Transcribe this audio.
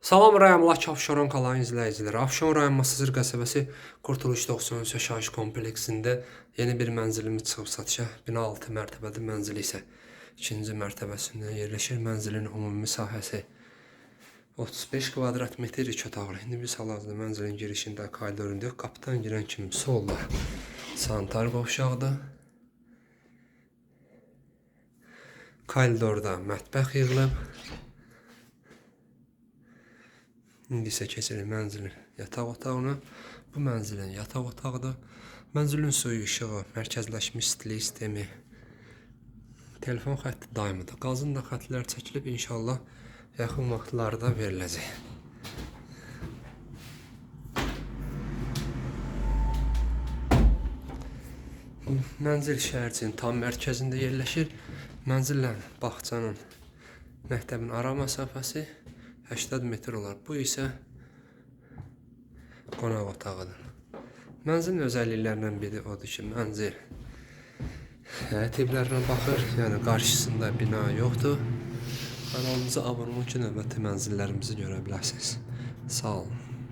Salam rayonlar Abşeron qalan izləyiciləri. Abşeron rayon Masazır qəsəbəsi Qurtuluş 93 yaşayış kompleksində yeni bir mənzilimiz çıxıb satışa. Bina 6 mərtəbəli mənzil isə ikinci mərtəbəsində yerləşir. Mənzilin ümumi sahəsi 35 kvadrat metr iki otaqlı. İndi biz hal-hazırda mənzilin girişində koridorunda qapıdan girən kimi solda sanitar qovşağıdır. Koridorda mətbəx yığılıb. İndi isə keçirik mənzilin yataq otağına. Bu mənzilin yataq otağıdır. Mənzilin suyu işığı, mərkəzləşmiş istilik sistemi, telefon xətti daimidir. Qazın da xəttlər çəkilib inşallah yaxın vaxtlarda veriləcək. Mənzil şəhərcinin tam mərkəzində yerləşir. Mənzillə bağçanın məktəbin ara məsafəsi 80 metr olar. Bu isə qonaq otağıdır. Mənzilin özəlliklərindən biri odur ki, mənzil həyət evlərinə baxır, yəni qarşısında bina yoxdur. Kanalımıza abunə olun ki, növbəti mənzillərimizi görə bilərsiniz. Sağ olun.